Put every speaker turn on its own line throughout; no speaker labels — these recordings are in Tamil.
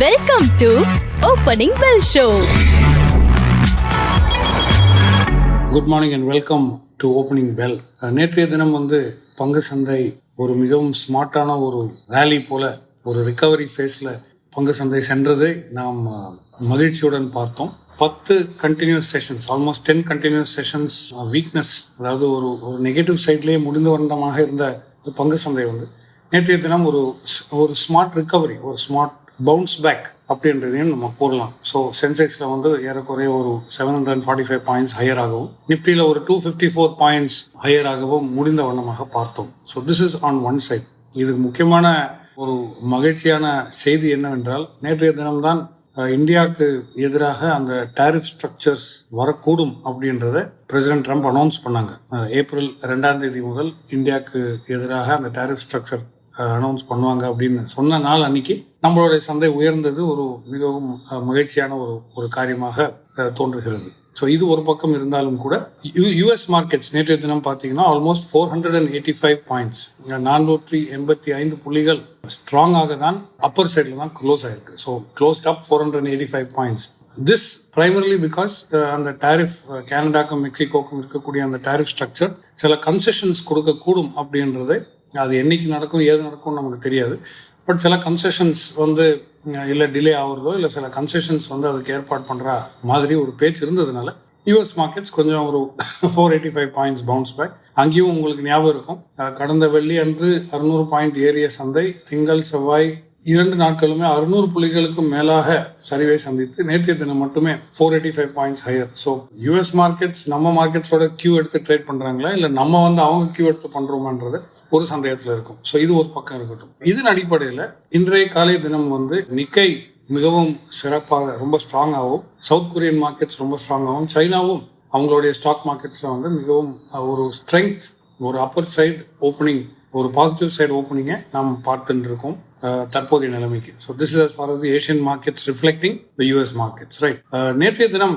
Welcome to opening bell show
good morning and welcome to opening bell நேற்றைய தினம் வந்து பங்கு சந்தை ஒரு மிகவும் ஸ்மார்ட்டான ஒரு ரேலி போல ஒரு ரிகவரி ஃபேஸில் பங்கு சந்தை சென்றதை நாம் மகிழ்ச்சியுடன் பார்த்தோம். பத்து continuous sessions almost ten continuous sessions weakness அதாவது ஒரு ஒரு நெகட்டிவ் சைட்லேயே முடிந்து வந்தமாக இருந்த பங்கு சந்தை வந்து நேற்றைய தினம் ஒரு ஸ்- ஒரு ஸ்மார்ட் ரிகவரி ஒரு ஸ்மார்ட் பவுன்ஸ் பேக் அப்படின்றதையும் நம்ம கூறலாம். ஸோ சென்செக்ஸில் வந்து ஏறக்குறைய ஒரு seven hundred forty five points higher ஆகவும் நிஃப்டியில் ஒரு two fifty four points higher ஆகவும் முடிந்த வண்ணமாக பார்த்தோம். So this is on one side இதுக்கு முக்கியமான ஒரு மகிழ்ச்சியான செய்தி என்னவென்றால் நேற்றைய தினம்தான் இந்தியாவுக்கு எதிராக அந்த டாரிஃப் ஸ்ட்ரக்சர்ஸ் வரக்கூடும் அப்படின்றத பிரசிடென்ட் ட்ரம்ப் அனௌன்ஸ் பண்ணாங்க. ஏப்ரல் ரெண்டாம் தேதி முதல் இந்தியாவுக்கு எதிராக அந்த டேரிஃப் ஸ்ட்ரக்சர் அனௌன்ஸ் பண்ணுவாங்க அப்படின்னு சொன்ன நாள் அன்னைக்கு நம்மளுடைய சந்தை உயர்ந்தது ஒரு மிகவும் மகிழ்ச்சியான ஒரு ஒரு காரியமாக தோன்றுகிறது. ஸோ இது ஒரு பக்கம் இருந்தாலும் கூட யூஎஸ் மார்க்கெட்ஸ் நேற்றைய தினம் பார்த்தீங்கன்னா almost four hundred and eighty five points நானூற்றி எண்பத்தி ஐந்து புள்ளிகள் ஸ்ட்ராங்காக தான் அப்பர் சைடில் தான் க்ளோஸ் ஆயிருக்கு. So closed up four hundred eighty five points this primarily because அந்த டாரிஃப் கனடாக்கும் மெக்சிகோக்கும் இருக்கக்கூடிய அந்த டாரிஃப் ஸ்ட்ரக்சர் சில கன்செஷன்ஸ் கொடுக்கக்கூடும் அப்படின்றதை அது என்றைக்கு நடக்கும் ஏது நடக்கும்னு நமக்கு தெரியாது. பட் சில கன்செஷன்ஸ் வந்து இல்லை டிலே ஆகுறதோ இல்லை சில கன்செஷன்ஸ் வந்து அதுக்கு ஏற்பாடு பண்ணுற மாதிரி ஒரு பேச்சு இருந்ததுனால யூஎஸ் மார்க்கெட்ஸ் கொஞ்சம் ஒரு four eighty five points bounce back அங்கேயும் உங்களுக்கு ஞாபகம் இருக்கும். கடந்த வெள்ளி அன்று அறுநூறு பாயிண்ட் ஏறிய சந்தை திங்கள் செவ்வாய் இரண்டு நாட்களுமே அறுநூறு புள்ளிகளுக்கும் மேலாக சரிவை சந்தித்து நேற்றைய தினம் மட்டுமே four eighty five points higher so US markets நம்ம மார்க்கெட்ஸோட கியூ எடுத்து ட்ரேட் பண்றாங்களா? இல்லை நம்ம வந்து அவங்க கியூ எடுத்து பண்றோமான்றது ஒரு சந்தேகத்தில் இருக்கும். ஸோ இது ஒரு பக்கம் இருக்கட்டும். இதன் அடிப்படையில் இன்றைய காலை தினம் வந்து நிக்கை மிகவும் சிறப்பாக ரொம்ப ஸ்ட்ராங்காகவும் சவுத் கொரியன் மார்க்கெட்ஸ் ரொம்ப ஸ்ட்ராங்காகவும் சைனாவும் அவங்களுடைய ஸ்டாக் மார்க்கெட்ஸில் வந்து மிகவும் ஒரு ஸ்ட்ரெங்க் ஒரு அப்பர் சைடு ஓப்பனிங் ஒரு பாசிட்டிவ் சைடு ஓப்பனிங்கை நாம் பார்த்துட்டு இருக்கோம். தற்போதைய நிலைமைக்கு. So this is for the Asian markets reflecting the US markets right நேற்றைய தினம்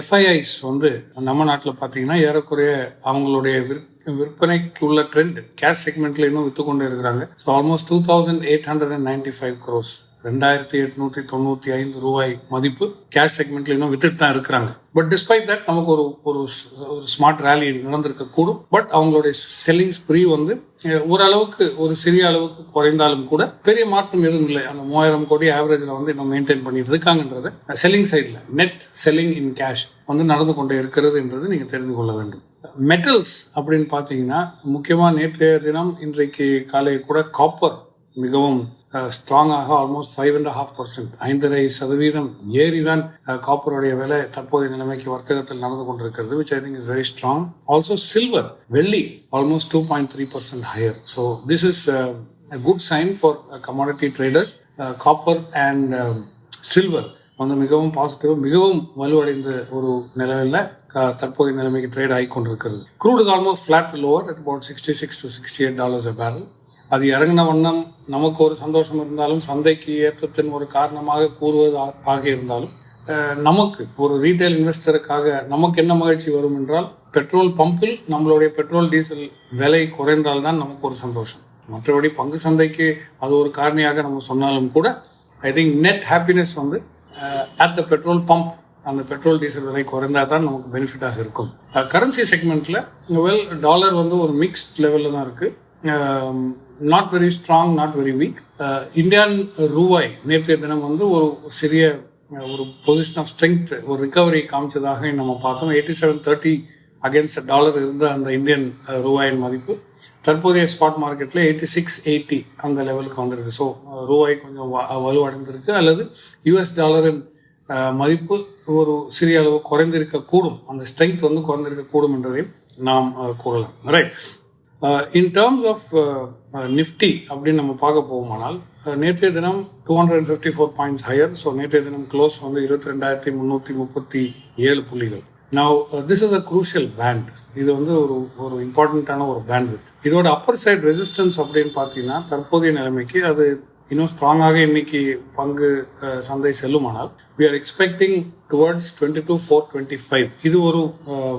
எஃப்ஐஐஸ் வந்து நம்ம நாட்டில் பார்த்தீங்கன்னா ஏறக்குறைய அவங்களுடைய விற் விற்பனைக்கு உள்ள ட்ரெண்ட் கேஷ் செக்மெண்ட்ல இன்னும் வித்து கொண்டு இருக்கிறாங்க. So almost two thousand eight hundred and ninety five crores ரெண்டாயிரத்தி எட்நூத்தி தொண்ணூத்தி ஐந்து ரூபாய் மதிப்பு. கேஷ் செக்மெண்ட்ல இன்னும் வித்துட்டு தான் இருக்கிறாங்க. பட் டிஸ்பைட் தட் நமக்கு ஒரு ஒரு ஸ்- ஒரு ஸ்மார்ட் ரேலி நடந்திருக்க கூடும். பட் அவங்களுடைய செல்லிங் ஸ்ப்ரீ வந்து ஓரளவுக்கு ஒரு சிறிய அளவுக்கு குறைந்தாலும் கூட பெரிய மாற்றம் எதுவும் இல்லை. அந்த மூவாயிரம் கோடி ஆவரேஜ்ல வந்து இன்னும் மெயின்டைன் பண்ணிட்டு இருக்காங்கன்றத செல்லிங் சைடில் நெட் செல்லிங் இன் கேஷ் வந்து நடந்து கொண்டே இருக்கிறது என்றது நீங்க தெரிந்து கொள்ள வேண்டும். மெட்டல்ஸ் அப்படின்னு பார்த்தீங்கன்னா முக்கியமாக நேற்றைய தினம் இன்றைக்கு காலை கூட காப்பர் மிகவும் ஸ்ட்ராங்காக almost five and half percent ஐந்தரை சதவீதம் ஏறி தான் காப்பருடைய uh, விலை தற்போதைய நிலைமைக்கு வர்த்தகத்தில் நடந்து கொண்டிருக்கிறது which I think is very strong also silver வெள்ளி almost two point three percent higher so this is a good sign for uh, commodity traders. Uh, copper and um, silver வந்து மிகவும் பாசிட்டிவ் மிகவும் வலுவடைந்த ஒரு நிலையில் uh, தற்போதைய நிலைமைக்கு ட்ரேட் ஆகி கொண்டிருக்கிறது crude is almost flat lower at about sixty six to sixty eight dollars barrel அது இறங்கின வண்ணம் நமக்கு ஒரு சந்தோஷம் இருந்தாலும் சந்தைக்கு ஏற்றத்தின் ஒரு காரணமாக கூறுவது ஆ- ஆக இருந்தாலும் நமக்கு ஒரு ரீட்டைல் இன்வெஸ்டருக்காக நமக்கு என்ன மகிழ்ச்சி வரும் என்றால் பெட்ரோல் பம்பில் நம்மளுடைய பெட்ரோல் டீசல் விலை குறைந்தால்தான் நமக்கு ஒரு சந்தோஷம். மற்றபடி பங்கு சந்தைக்கு அது ஒரு காரணியாக நம்ம சொன்னாலும் கூட ஐ திங்க் நெட் ஹாப்பினஸ் வந்து அட் த பெட்ரோல் பம்ப் அந்த பெட்ரோல் டீசல் விலை குறைந்தா தான் நமக்கு பெனிஃபிட்டாக இருக்கும். கரன்சி செக்மெண்ட்டில் வெல் டாலர் வந்து ஒரு மிக்ஸ்ட் லெவலில் தான் இருக்குது not very strong not very weak Indian ரூபாய் நேற்றைய தினம் வந்து ஒரு சிறிய ஒரு பொசிஷன் ஆஃப் ஸ்ட்ரென்த் ஒரு ரிகவரி காமிச்சதாக நம்ம பார்த்தோம். Eighty seven thirty against dollar இருந்த அந்த இந்தியன் ரூபாயின் uh, மதிப்பு. தற்போதைய ஸ்பாட் மார்க்கெட்டில் எயிட்டி சிக்ஸ் எயிட்டி அந்த லெவலுக்கு வந்திருக்கு. ஸோ ரூபாய் uh, கொஞ்சம் வலுவடைந்திருக்கு. அல்லது யூஎஸ் டாலரின் uh, மதிப்பு ஒரு சிறிய அளவு குறைந்திருக்க கூடும் அந்த ஸ்ட்ரென்த் வந்து குறைந்திருக்க கூடும் என்பதையும் நாம் கூறலாம். Right in terms of Nifty அப்படின்னு நம்ம பார்க்க போகுமானால் uh, நேற்றைய தினம் two hundred fifty four points higher so நேற்றைய தினம் க்ளோஸ் வந்து இருபத்தி ரெண்டாயிரத்தி முந்நூற்றி முப்பத்தி ஏழு புள்ளிகள். Now this is a crucial band இது வந்து ஒரு ஒரு இம்பார்ட்டண்ட்டான ஒரு பேண்ட் வித் இதோட அப்பர் சைட் ரெசிஸ்டன்ஸ் அப்படின்னு பார்த்தீங்கன்னா தற்போதைய நிலைமைக்கு அது இன்னும் ஸ்ட்ராங்காக இன்னைக்கு பங்கு uh, சந்தை செல்லுமானால் we are expecting towards twenty two four twenty five இது ஒரு uh,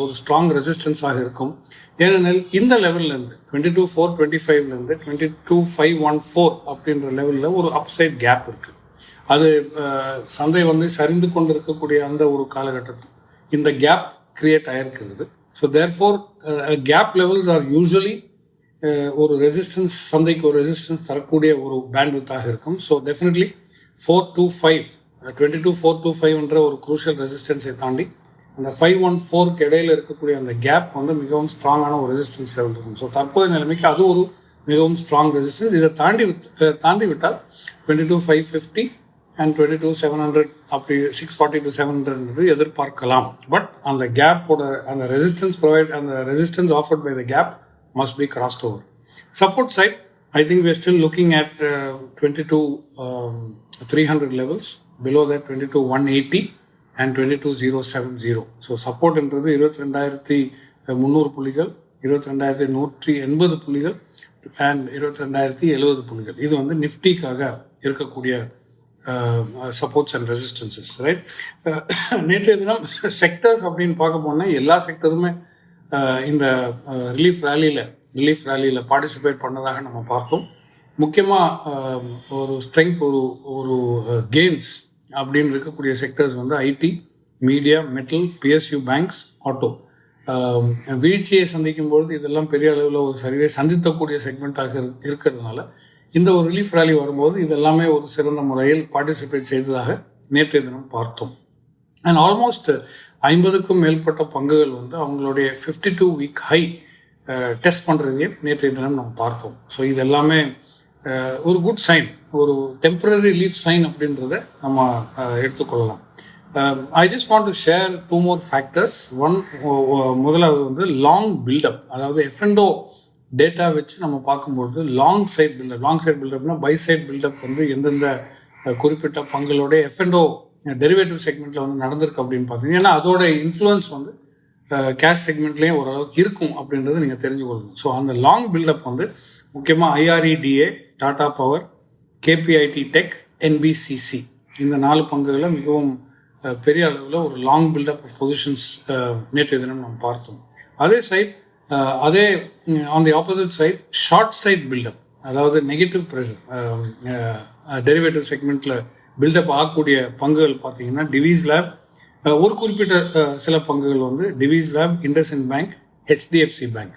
ஒரு ஸ்ட்ராங் ரெசிஸ்டன்ஸாக இருக்கும். ஏனெனில் இந்த லெவல்ல இருந்து டுவெண்ட்டி டூ ஃபோர் டுவெண்ட்டி ஃபைவ்லேருந்து twenty two five one four அப்படின்ற லெவலில் ஒரு அப்சைட் கேப் இருக்குது அது சந்தை வந்து சரிந்து கொண்டு இருக்கக்கூடிய அந்த ஒரு காலகட்டத்தில் இந்த gap create ஆகிருக்கிறது so therefore gap levels are usually ஒரு ரெசிஸ்டன்ஸ் சந்தைக்கு ஒரு ரெசிஸ்டன்ஸ் தரக்கூடிய ஒரு பேண்ட்வித்தாக இருக்கும். So definitely four two five twenty two four two ஃபைவ்ன்ற ஒரு குரூஷியல் ரெசிஸ்டன்ஸை தாண்டி அந்த ஃபைவ் ஒன் ஃபோருக்கு இடையில இருக்கக்கூடிய அந்த கேப் வந்து மிகவும் ஸ்ட்ராங்கான ஒரு ரெசிஸ்டன்ஸ் லெவல் இருக்கும். ஸோ தற்போதைய நிலைமைக்கு அது ஒரு மிகவும் ஸ்ட்ராங் ரெசிஸ்டன்ஸ் இதை தாண்டி தாண்டி விட்டால் twenty two five fifty and twenty two seven hundred அப்படி சிக்ஸ் ஃபார்ட்டி டு செவன் ஹண்ட்ரட்ன்றது எதிர்பார்க்கலாம். பட் அந்த கேப்போட அந்த ரெசிஸ்டன்ஸ் ப்ரொவைட் அந்த resistance afforded by the gap must be crossed over support side I think we still looking at twenty two three hundred levels below the twenty two one eighty and twenty two zero seven zero so சப்போர்ட்ன்றது இருபத்தி ரெண்டாயிரத்தி முந்நூறு புள்ளிகள் இருபத்தி ரெண்டாயிரத்தி நூற்றி எண்பது புள்ளிகள் அண்ட் இருபத்தி ரெண்டாயிரத்தி எழுபது புள்ளிகள். இது வந்து நிஃப்டிக்காக இருக்கக்கூடிய சப்போர்ட்ஸ் அண்ட் ரெசிஸ்டன்சஸ் ரைட் நேற்றைய தினம் செக்டர்ஸ் அப்படின்னு பார்க்க போனால் எல்லா செக்டருமே இந்த ரிலீஃப் ரேலியில் ரிலீஃப் ரேலியில் பார்ட்டிசிபேட் பண்ணதாக நம்ம பார்த்தோம். முக்கியமாக ஒரு ஸ்ட்ரென்த் ஒரு ஒரு கேம்ஸ் அப்படின்னு இருக்கக்கூடிய செக்டர்ஸ் வந்து IT media metal PSU banks auto வீழ்ச்சியை சந்திக்கும் பொழுது இதெல்லாம் பெரிய அளவில் ஒரு சரிவை சந்தித்தக்கூடிய செக்மெண்ட்டாக இரு- இருக்கிறதுனால இந்த ஒரு ரிலீஃப் ரேலி வரும்போது இதெல்லாமே ஒரு சிறந்த முறையில் பார்ட்டிசிபேட் செய்ததாக நேற்றைய தினம் பார்த்தோம். அண்ட் ஆல்மோஸ்ட் ஐம்பதுக்கும் மேற்பட்ட பங்குகள் வந்து அவங்களுடைய fifty two week high test பண்ணுறதையும் நேற்றைய தினம் நம்ம பார்த்தோம். ஸோ இது எல்லாமே ஒரு குட் சைன் ஒரு டெம்பரரி லீஃப் சைன் அப்படின்றத நம்ம எடுத்துக்கொள்ளலாம். I just want to share two more factors one முதலாவது வந்து லாங் பில்டப் அதாவது எஃப்என்டோ டேட்டா வச்சு நம்ம பார்க்கும்பொழுது long side buildup long side பில்டப்னா buy side buildup வந்து எந்தெந்த குறிப்பிட்ட பங்குகளோட எஃப்என்டோ டெரிவேட்டிவ் செக்மெண்ட்ல வந்து நடந்திருக்கு அப்படின்னு பார்த்தீங்கன்னா ஏன்னா அதோட இன்ஃப்ளூயன்ஸ் வந்து கேஷ் செக்மெண்ட்லேயும் ஓரளவுக்கு இருக்கும் அப்படின்றத நீங்கள் தெரிஞ்சுக்கொள்ளணும் ஸோ அந்த லாங் பில்டப் வந்து முக்கியமாக IREDA Tata power KPIT tech NBCC இந்த நாலு பங்குகளை மிகவும் பெரிய அளவில் ஒரு லாங் பில்டப் ஆஃப் பொசிஷன்ஸ் நேற்றைய தினம் நம்ம பார்த்தோம். அதே சைட் அதே on the opposite side short side buildup அதாவது நெகட்டிவ் ப்ரெஷர் டெரிவேட்டிவ் செக்மெண்ட்டில் பில்டப் ஆகக்கூடிய பங்குகள் பார்த்தீங்கன்னா டிவிஸ் லேப் ஒரு குறிப்பிட்ட சில பங்குகள் வந்து Divi's lab IndusInd bank HDFC bank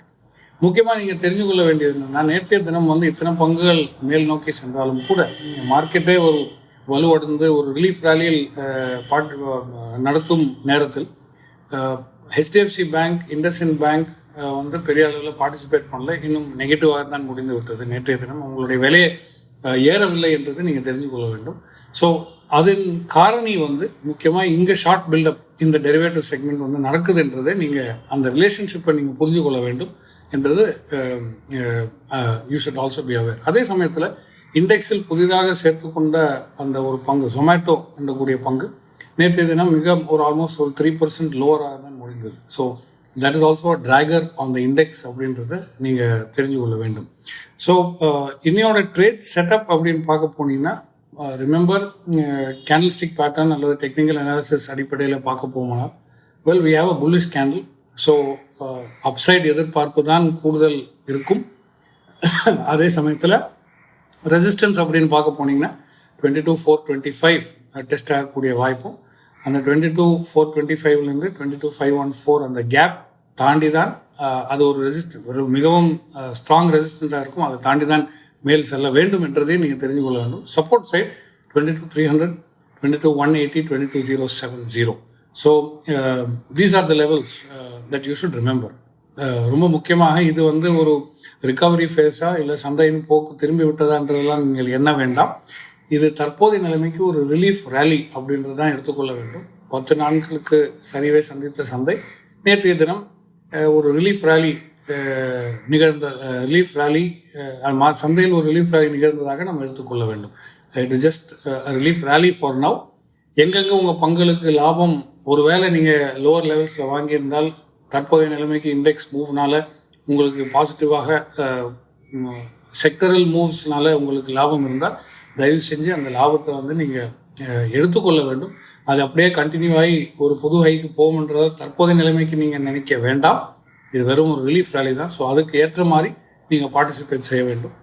முக்கியமாக நீங்கள் தெரிஞ்சு கொள்ள வேண்டியது என்னென்னா நேற்றைய தினம் வந்து இத்தனை பங்குகள் மேல் நோக்கி சென்றாலும் கூட மார்க்கெட்டே ஒரு வலுவடைந்து ஒரு ரிலீஃப் ரேலியில் பாட் நடத்தும் நேரத்தில் ஹெச்டிஎஃப்சி பேங்க் இண்டஸ்இன் பேங்க் வந்து பெரிய அளவில் பார்ட்டிசிபேட் பண்ணல. இன்னும் நெகட்டிவாக தான் முடிந்து விட்டது. நேற்றைய தினம் உங்களுடைய விலையை ஏறவில்லை என்றது நீங்கள் தெரிஞ்சு கொள்ள வேண்டும். ஸோ அதன் காரணி வந்து முக்கியமாக இங்கே ஷார்ட் பில்டப் இந்த டெரிவேட்டிவ் செக்மெண்ட் வந்து நடக்குதுன்றதை நீங்கள் அந்த ரிலேஷன்ஷிப்பை நீங்கள் புரிஞ்சு கொள்ள வேண்டும் என்றது you should also be aware அதே சமயத்தில் இண்டெக்ஸில் புதிதாக சேர்த்துக்கொண்ட அந்த ஒரு பங்கு ஜொமேட்டோ என்றக்கூடிய பங்கு நேற்றைய தினம் மிக ஒரு ஆல்மோஸ்ட் ஒரு த்ரீ பர்சன்ட் லோவராக தான் முடிந்தது. So that is also dragger on the index அப்படின்றத நீங்கள் தெரிஞ்சு கொள்ள வேண்டும். ஸோ இன்னையோட ட்ரேட் செட்டப் அப்படின்னு பார்க்க போனீங்கன்னா ரிமெம்பர் கேண்டில்ஸ்டிக் பேட்டர்ன் அல்லது டெக்னிக்கல் அனாலிசிஸ் அடிப்படையில் பார்க்க போகணும்னா well we have a bullish candle so upside எதிர்பார்ப்பு தான் கூடுதல் இருக்கும். அதே சமயத்தில் ரெசிஸ்டன்ஸ் அப்படின்னு பார்க்க போனீங்கன்னா twenty two four twenty five test ஆகக்கூடிய வாய்ப்பும் அந்த டுவெண்ட்டி டூ ஃபோர் டுவெண்ட்டி ஃபைவ்லேருந்து twenty two five one four அந்த கேப் தாண்டி தான் அது ஒரு ரெசிஸ்ட் ஒரு மிகவும் ஸ்ட்ராங் ரெசிஸ்டன்ஸாக இருக்கும். அதை தாண்டி தான் மேல் செல்ல வேண்டும் என்றதை நீங்கள் தெரிஞ்சு கொள்ள வேண்டும். Support side twenty two three hundred twenty two one eighty twenty two zero seven zero so these are the levels that you should remember ரொம்ப முக்கியமாக இது வந்து ஒரு ரிகவரி ஃபேஸாக இல்லை சந்தையின் போக்கு திரும்பி விட்டதான்றதெல்லாம் நீங்கள் என்ன வேண்டாம். இது தற்போதைய நிலைமைக்கு ஒரு ரிலீஃப் ரேலி அப்படின்றது தான் எடுத்துக்கொள்ள வேண்டும். பத்து நாட்களுக்கு சரிவை சந்தித்த சந்தை நேற்றைய தினம் uh, ஒரு ரிலீஃப் ரேலி நிகழ்ந்த ரிலீஃப் ரேலி சந்தையில் ஒரு ரிலீஃப் ரேலி நிகழ்ந்ததாக நம்ம எடுத்துக்கொள்ள வேண்டும். It just relief rally for now எங்கெங்கே உங்கள் பங்களுக்கு லாபம்? ஒருவேளை நீங்கள் லோவர் லெவல்ஸில் வாங்கியிருந்தால் தற்போதைய நிலைமைக்கு இண்டெக்ஸ் மூவ்னால உங்களுக்கு பாசிட்டிவாக செக்டரல் மூவ்ஸ்னால உங்களுக்கு லாபம் இருந்தால் தயவு செஞ்சு அந்த லாபத்தை வந்து நீங்கள் எடுத்துக்கொள்ள வேண்டும். அது அப்படியே கண்டினியூ ஆகி ஒரு புது ஹைக்கு போகும்ன்றத தற்போதைய நிலைமைக்கு நீங்கள் நினைக்க வேண்டாம். இது வெறும் ஒரு ரிலீஃப் ரேலி தான். ஸோ அதுக்கு ஏற்ற மாதிரி நீங்கள் பார்ட்டிசிபேட் செய்ய வேண்டும்.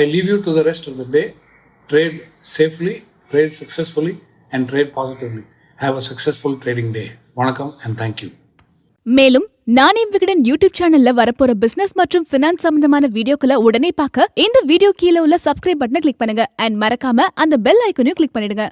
I leave you to the rest of the day trade safely trade successfully and trade positively Have a successful trading day வணக்கம் அண்ட் தேங்க்யூ
மேலும் நானே விகடன் யூடியூப் சேனல்ல வரப்போற பிசினஸ் மற்றும் பினான்ஸ் சம்பந்தமான வீடியோக்களை உடனே பார்க்க இந்த வீடியோ கீழே உள்ள சப்ஸ்கிரைப் பட்டனை கிளிக் பண்ணுங்க. அண்ட் மறக்காம அந்த பெல் ஐக்கனையும் கிளிக் பண்ணிடுங்க.